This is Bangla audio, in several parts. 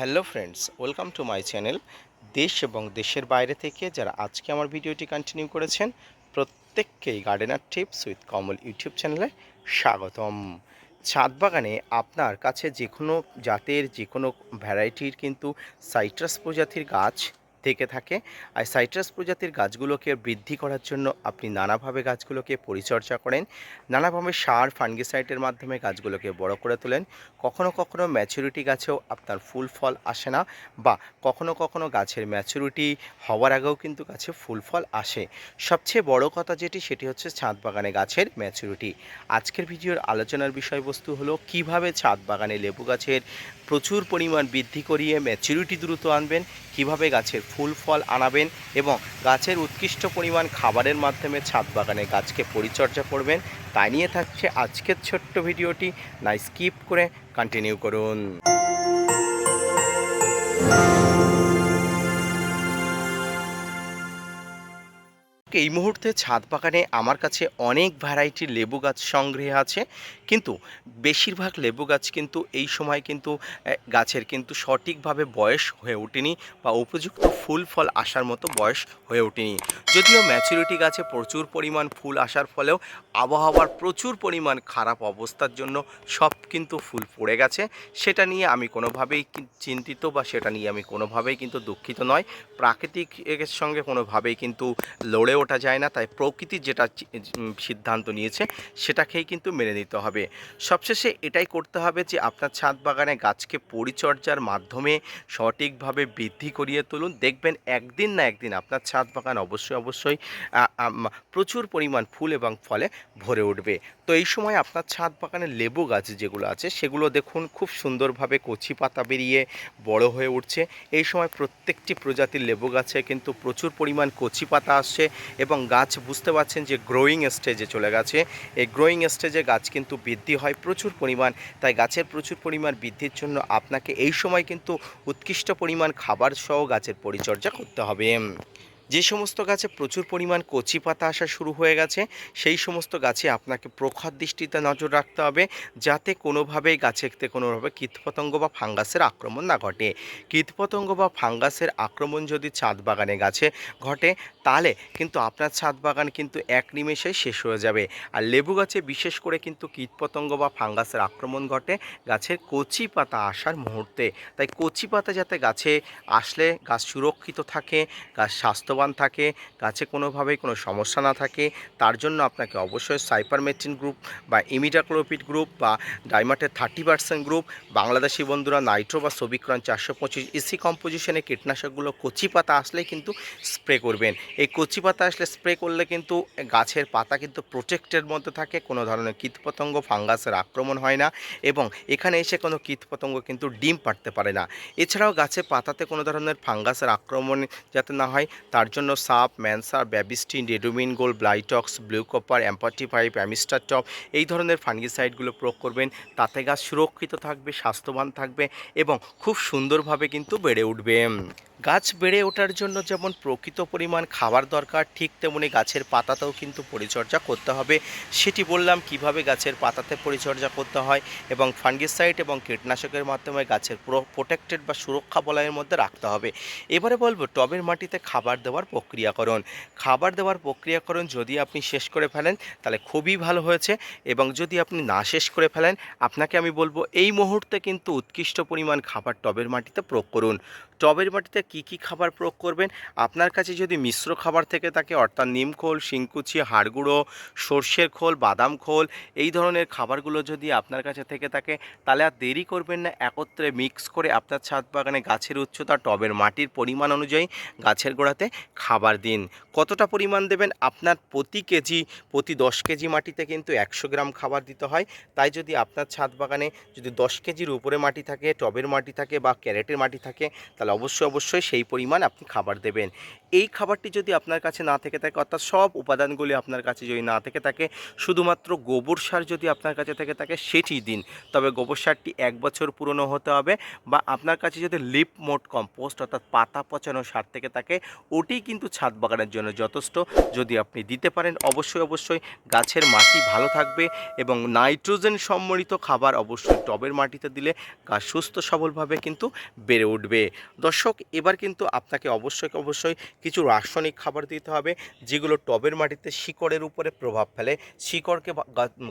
Hello friends, welcome to my channel দেশ এবং দেশের বাইরে থেকে যারা আজকে আমার ভিডিওটি কন্টিনিউ করেছেন, প্রত্যেককেই gardener tips with Kamal YouTube চ্যানেলে স্বাগতম। ছাদ বাগানে আপনার কাছে যে কোনো জাতের যে কোনো ভ্যারাইটির কিন্তু সাইট্রাস প্রজাতির গাছ থেকে থাকে। আর সাইট্রাস প্রজাতির গাছগুলোকে বৃদ্ধি করার জন্য আপনি নানাভাবে গাছগুলোকে পরিচর্যা করেন। নানাভাবে সার, ফাঙ্গিসাইডের মাধ্যমে গাছগুলোকে বড় করে তোলেন। কখনো কখনো ম্যাচুরিটি গাছেও আপনার ফুল ফল আসে না বা কখনো কখনো গাছের ম্যাচুরিটি হওয়ার আগেও কিন্তু গাছে ফুল ফল আসে। সবচেয়ে বড় কথা যেটি, সেটি হচ্ছে ছাদ বাগানে গাছের ম্যাচুরিটি। আজকের ভিডিওর আলোচনার বিষয়বস্তু হলো, কীভাবে ছাদ বাগানে লেবু গাছের প্রচুর পরিমাণ বৃদ্ধি করিয়ে ম্যাচুরিটি দ্রুত আনবেন, কীভাবে গাছের ফুল ফল আনাবেন এবং গাছের উৎকৃষ্ট পরিমাণ খাবারের মাধ্যমে ছাদ বাগানে গাছকে পরিচর্যা করবেন। তাই নিয়ে থাকছে আজকের ছোট্ট ভিডিওটি। না, স্কিপ করে কন্টিনিউ করুন। এই মুহূর্তে ছাদ বাগানে আমার কাছে অনেক ভ্যারাইটির লেবু গাছ সংগ্রহে আছে। কিন্তু বেশিরভাগ লেবু গাছ কিন্তু এই সময় কিন্তু গাছের কিন্তু সঠিকভাবে বয়স হয়ে ওঠেনি বা উপযুক্ত ফুল ফল আসার মতো বয়স হয়ে ওঠেনি। যদিও ম্যাচুরিটি গাছে প্রচুর পরিমাণ ফুল আসার ফলেও আবহাওয়ার প্রচুর পরিমাণ খারাপ অবস্থার জন্য সব কিন্তু ফুল পড়ে গেছে। সেটা নিয়ে আমি কোনোভাবেই চিন্তিত বা সেটা নিয়ে আমি কোনোভাবেই কিন্তু দুঃখিত নয়। প্রাকৃতিক সঙ্গে কোনোভাবেই কিন্তু লড়ে ওঠা যায় না, তাই প্রকৃতির যেটা সিদ্ধান্ত নিয়েছে সেটাকেই কিন্তু মেনে নিতে হবে। সবশেষে এটাই করতে হবে যে আপনার ছাদ বাগানে গাছকে পরিচর্যার মাধ্যমে সঠিকভাবে বৃদ্ধি করিয়ে তুলুন। দেখবেন একদিন না একদিন আপনার ছাদ বাগান অবশ্যই অবশ্যই প্রচুর পরিমাণ ফুল এবং ফলে ভরে উঠবে। তো এই সময় আপনার ছাদ বাগানে লেবু গাছ যেগুলো আছে, সেগুলো দেখুন খুব সুন্দরভাবে কচি পাতা বেরিয়ে বড় হয়ে উঠছে। এই সময় প্রত্যেকটি প্রজাতির লেবু গাছে কিন্তু প্রচুর পরিমাণ কচি পাতা আসছে। এবং গাছ বুঝতে পারছেন যে গ্রোয়িং স্টেজে চলে গেছে। এই গ্রোয়িং স্টেজে গাছ কিন্তু বৃদ্ধি হয় প্রচুর পরিমাণ। তাই গাছের প্রচুর পরিমাণ বৃদ্ধির জন্য আপনাকে এই সময় কিন্তু উৎকৃষ্ট পরিমাণ খাবার সহ গাছের পরিচর্যা করতে হবে। যে সমস্ত গাছে প্রচুর পরিমাণ কচি পাতা আসা শুরু হয়ে গেছে, সেই সমস্ত গাছে আপনাকে প্রখর দৃষ্টিতে নজর রাখতে হবে, যাতে কোনোভাবেই গাছেতে কোনোভাবে কীটপতঙ্গ বা ফাঙ্গাসের আক্রমণ না ঘটে। কীটপতঙ্গ বা ফাঙ্গাসের আক্রমণ যদি ছাদ বাগানে গাছে ঘটে, তাহলে কিন্তু আপনার ছাদ বাগান কিন্তু এক নিমেষেই শেষ হয়ে যাবে। আর লেবু গাছে বিশেষ করে কিন্তু কীটপতঙ্গ বা ফাঙ্গাসের আক্রমণ ঘটে গাছের কচি পাতা আসার মুহূর্তে। তাই কচি পাতা যাতে গাছে আসলে, গাছ সুরক্ষিত থাকে, গাছ স্বাস্থ্যবান থাকে, গাছে কোনোভাবেই কোনো সমস্যা না থাকে, তার জন্য আপনাকে অবশ্যই সাইপারমেট্রিন গ্রুপ বা ইমিডাক্লোপিড গ্রুপ বা ডাইমাটের থার্টি পার্সেন্ট গ্রুপ, বাংলাদেশি বন্ধুরা নাইট্রো বা সবিক্রন চারশো পঁচিশ ইসি কম্পোজিশনে কীটনাশকগুলো কচি পাতা আসলেই কিন্তু স্প্রে করবেন। এই কচি পাতা আসলে স্প্রে করলে কিন্তু গাছের পাতা কিন্তু প্রোটেক্টের মধ্যে থাকে, কোনো ধরনের কীটপতঙ্গ, ফাঙ্গাসের আক্রমণ হয় না এবং এখানে এসে কোনো কীটপতঙ্গ কিন্তু ডিম পাড়তে পারে না। এছাড়াও গাছে পাতাতে কোনো ধরনের ফাঙ্গাসের আক্রমণ যাতে না হয়, তার জন্য সাপ ম্যানসার Bavistin, Ridomil, goal, Blitox, blue copper অ্যাম্পাটিফাইভ Amistar top, এই ধরনের ফাঙ্গিসাইডগুলো প্রয়োগ করবেন। তাতে গাছ সুরক্ষিত থাকবে, স্বাস্থ্যবান থাকবে এবং খুব সুন্দরভাবে কিন্তু বেড়ে উঠবে। গাছ বেড়ে ওঠার জন্য যেমন প্রকৃত পরিমাণ খাবার দরকার, ঠিক তেমনি গাছের পাতাতেও কিন্তু পরিচর্যা করতে হবে। সেটি বললাম, কীভাবে গাছের পাতাতে পরিচর্যা করতে হয় এবং ফাঙ্গিসাইড এবং কীটনাশকের মাধ্যমে গাছের প্রোটেক্টেড বা সুরক্ষা বলয়ের মধ্যে রাখতে হবে। এবারে বলব, টবের মাটিতে খাবার দেওয়ার প্রক্রিয়াকরণ। খাবার দেওয়ার প্রক্রিয়াকরণ যদি আপনি শেষ করে ফেলেন, তাহলে খুবই ভালো হয়েছে এবং যদি আপনি না শেষ করে ফেলেন, আপনাকে আমি বলব, এই মুহূর্তে কিন্তু উৎকৃষ্ট পরিমাণ খাবার টবের মাটিতে প্রয়োগ করুন। টবের মাটিতে কী কী খাবার প্রয়োগ করবেন? আপনার কাছে যদি মিশ্র খাবার থেকে থাকে, অর্থাৎ নিম খোল, শিংকুচি হাড়গুঁড়ো সর্ষের খোল, বাদাম খোল, এই ধরনের খাবারগুলো যদি আপনার কাছে থেকে থাকে, তাহলে আর দেরি করবেন না। একত্রে মিক্স করে আপনার ছাদ বাগানে গাছের উচ্চতা, টবের মাটির পরিমাণ অনুযায়ী গাছের গোড়াতে খাবার দিন। কতটা পরিমাণ দেবেন? আপনার প্রতি কেজি, প্রতি দশ কেজি মাটিতে কিন্তু একশো গ্রাম খাবার দিতে হয়। তাই যদি আপনার ছাদ বাগানে যদি দশ কেজির উপরে মাটি থাকে, টবের মাটি থাকে বা ক্যারেটের মাটি থাকে, তাহলে অবশ্যই অবশ্যই সেই পরিমাণ আপনি খাবার দেবেন। এই খাবারটি যদি আপনার কাছে না থেকে থাকে, অর্থাৎ সব উপাদানগুলি আপনার কাছে যদি না থেকে থাকে, শুধুমাত্র গোবর সার যদি আপনার কাছে থেকে থাকে, সেটি দিন। তবে গোবর সারটি এক বছর পুরনো হতে হবে বা আপনার কাছে যদি লিপ মোট কম্পোস্ট, অর্থাৎ পাতা পচানো সার থেকে থাকে, ওটি কিন্তু ছাদ বাগানের জন্য যথেষ্ট। যদি আপনি দিতে পারেন, অবশ্যই অবশ্যই গাছের মাটি ভালো থাকবে এবং নাইট্রোজেন সম্বলিত খাবার অবশ্যই টবের মাটিতে দিলে গাছ সুস্থ, সবলভাবে কিন্তু বেড়ে উঠবে। দর্শক, এবার কিন্তু আপনাকে অবশ্যই অবশ্যই কিছু রাসায়নিক খাবার দিতে হবে, যেগুলো টবের মাটিতে শিকড়ের উপরে প্রভাব ফেলে। শিকড়কে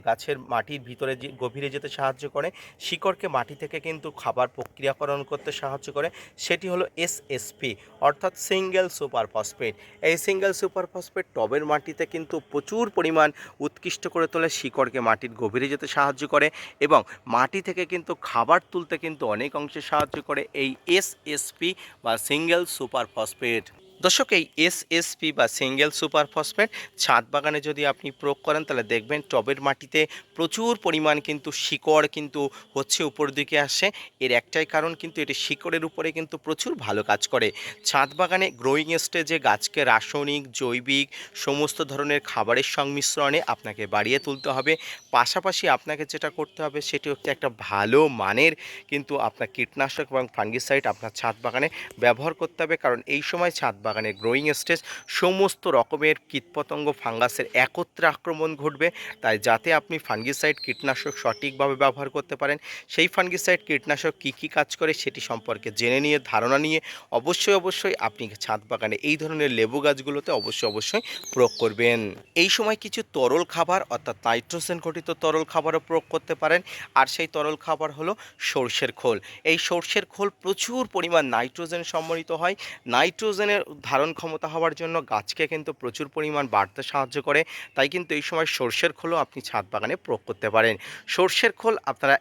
গাছের মাটির ভিতরে গভীরে যেতে সাহায্য করে। শিকড়কে মাটি থেকে কিন্তু খাবার প্রক্রিয়াকরণ করতে সাহায্য করে। সেটি হলো এসএসপি, অর্থাৎ সিঙ্গেল সুপার ফসফেট এই সিঙ্গেল সুপার ফসফেট টবের মাটিতে কিন্তু প্রচুর পরিমাণ উৎকৃষ্ট করে তোলে, শিকড়কে মাটির গভীরে যেতে সাহায্য করে এবং মাটি থেকে কিন্তু খাবার তুলতে কিন্তু অনেক অংশে সাহায্য করে। এই এসএসপি বা সিঙ্গেল সুপার ফসফেট দর্শক, এই এসএসপি বা সিঙ্গেল সুপার ফসফেট ছাদ বাগানে যদি আপনি প্রয়োগ করেন, তাহলে দেখবেন টবের মাটিতে প্রচুর পরিমাণ কিন্তু শিকড় কিন্তু হচ্ছে উপর দিকে আসে। এর একটাই কারণ কিন্তু এটি শিকড়ের উপরে কিন্তু প্রচুর ভালো কাজ করে। ছাদ বাগানে গ্রোয়িং স্টেজে গাছকে রাসায়নিক, জৈবিক সমস্ত ধরনের খাবারের সংমিশ্রণে আপনাকে বাড়িয়ে তুলতে হবে। পাশাপাশি আপনাকে যেটা করতে হবে, সেটি হচ্ছে একটা ভালো মানের কিন্তু আপনার কীটনাশক এবং ফাঙ্গিসাইড আপনার ছাদ বাগানে ব্যবহার করতে হবে। কারণ এই সময় ছাদ বাগানে গ্রোয়িং স্টেজ সমস্ত রকমের কীটপতঙ্গ, ফাঙ্গাসের একত্রে আক্রমণ ঘটবে। তাই যাতে আপনি ফাঙ্গিসাইড কীটনাশক সঠিকভাবে ব্যবহার করতে পারেন, সেই ফাঙ্গিসাইড কীটনাশক কী কী কাজ করে সেটি সম্পর্কে জেনে নিয়ে, ধারণা নিয়ে অবশ্যই অবশ্যই আপনি ছাদ বাগানে এই ধরনের লেবু গাছগুলোতে অবশ্যই অবশ্যই প্রয়োগ করবেন। এই সময় কিছু তরল খাবার, অর্থাৎ নাইট্রোজেন ঘটিত তরল খাবারও প্রয়োগ করতে পারেন। আর সেই তরল খাবার হলো সর্ষের খোল। এই সর্ষের খোল প্রচুর পরিমাণ নাইট্রোজেন সম্মিলিত হয়। নাইট্রোজেনের ধারণ ক্ষমতা হওয়ার জন্য গাছকে কিন্তু প্রচুর পরিমাণ বাড়তে সাহায্য করে। তাই কিন্তু এই সময় সর্ষের খোলও আপনি ছাদ বাগানে প্রয়োগ করতে পারেন। সর্ষের খোল আপনারা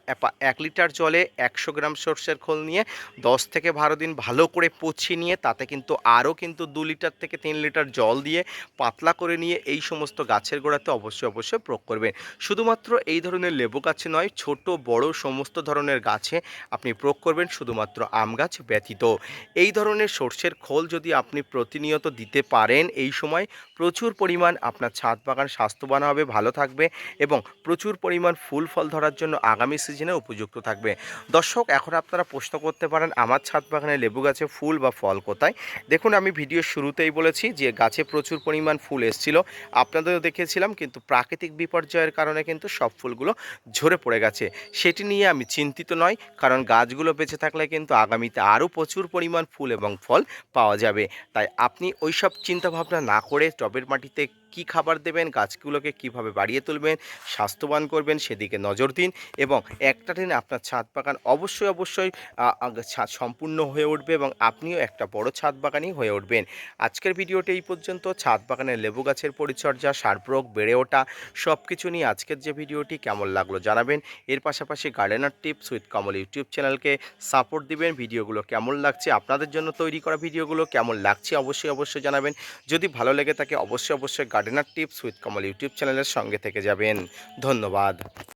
এক লিটার জলে একশো গ্রাম সর্ষের খোল নিয়ে দশ থেকে বারো দিন ভালো করে পচিয়ে নিয়ে তাতে কিন্তু আরও কিন্তু দু লিটার থেকে তিন লিটার জল দিয়ে পাতলা করে নিয়ে এই সমস্ত গাছের গোড়াতে অবশ্যই অবশ্যই প্রয়োগ করবেন। শুধুমাত্র এই ধরনের লেবু গাছে নয়, ছোট, বড় সমস্ত ধরনের গাছে আপনি প্রয়োগ করবেন, শুধুমাত্র আম গাছ ব্যতীত। এই ধরনের সর্ষের খোল যদি আপনি প্রতিনিয়ত দিতে পারেন। এই সময় প্রচুর পরিমাণ আপনার ছাদ বাগান স্বাস্থ্যবান হবে, ভালো থাকবে এবং প্রচুর পরিমাণ ফুল ফল ধরার জন্য আগামী সিজনে উপযুক্ত থাকবে। দর্শক, এখন আপনারা প্রশ্ন করতে পারেন, আমার ছাদ বাগানে লেবু গাছে ফুল বা ফল কোথায়? দেখুন, আমি ভিডিও শুরুতেই বলেছি যে গাছে প্রচুর পরিমাণ ফুল এসেছিল, আপনাদেরও দেখেছিলাম, কিন্তু প্রাকৃতিক বিপর্যয়ের কারণে কিন্তু সব ফুলগুলো ঝরে পড়ে গেছে। সেটি নিয়ে আমি চিন্তিত নয় কারণ গাছগুলো বেঁচে থাকলে কিন্তু আগামীতে আরও প্রচুর পরিমাণ ফুল এবং ফল পাওয়া যাবে। তাই আপনি ওইসব চিন্তাভাবনা না করে টবের মাটিতে কি খাবার দেবেন, গাছগুলোকে কীভাবে বাড়িয়ে তুলবেন, স্বাস্থ্যবান করবেন, সেদিকে নজর দিন এবং একটা দিন আপনার ছাদ বাগান অবশ্যই অবশ্যই সম্পূর্ণ হয়ে উঠবে এবং আপনিও একটা বড় ছাদ বাগানই হয়ে উঠবেন। আজকের ভিডিওটি এই পর্যন্ত। ছাদ বাগানের লেবু গাছের পরিচর্যা, সার প্রয়োগ, বেড়ে ওঠা সব কিছু নিয়ে আজকের যে ভিডিওটি কেমন লাগল জানাবেন। এর পাশাপাশি gardener tips with Kamal YouTube চ্যানেলকে সাপোর্ট দিবেন। ভিডিওগুলো কেমন লাগছে, আপনাদের জন্য তৈরি করা ভিডিওগুলো কেমন লাগছে, অবশ্যই অবশ্যই জানাবেন। যদি ভালো লেগে থাকে, অবশ্যই অবশ্যই gardener tips with Kamal YouTube চ্যানেলের সঙ্গে থেকে যাবেন। ধন্যবাদ।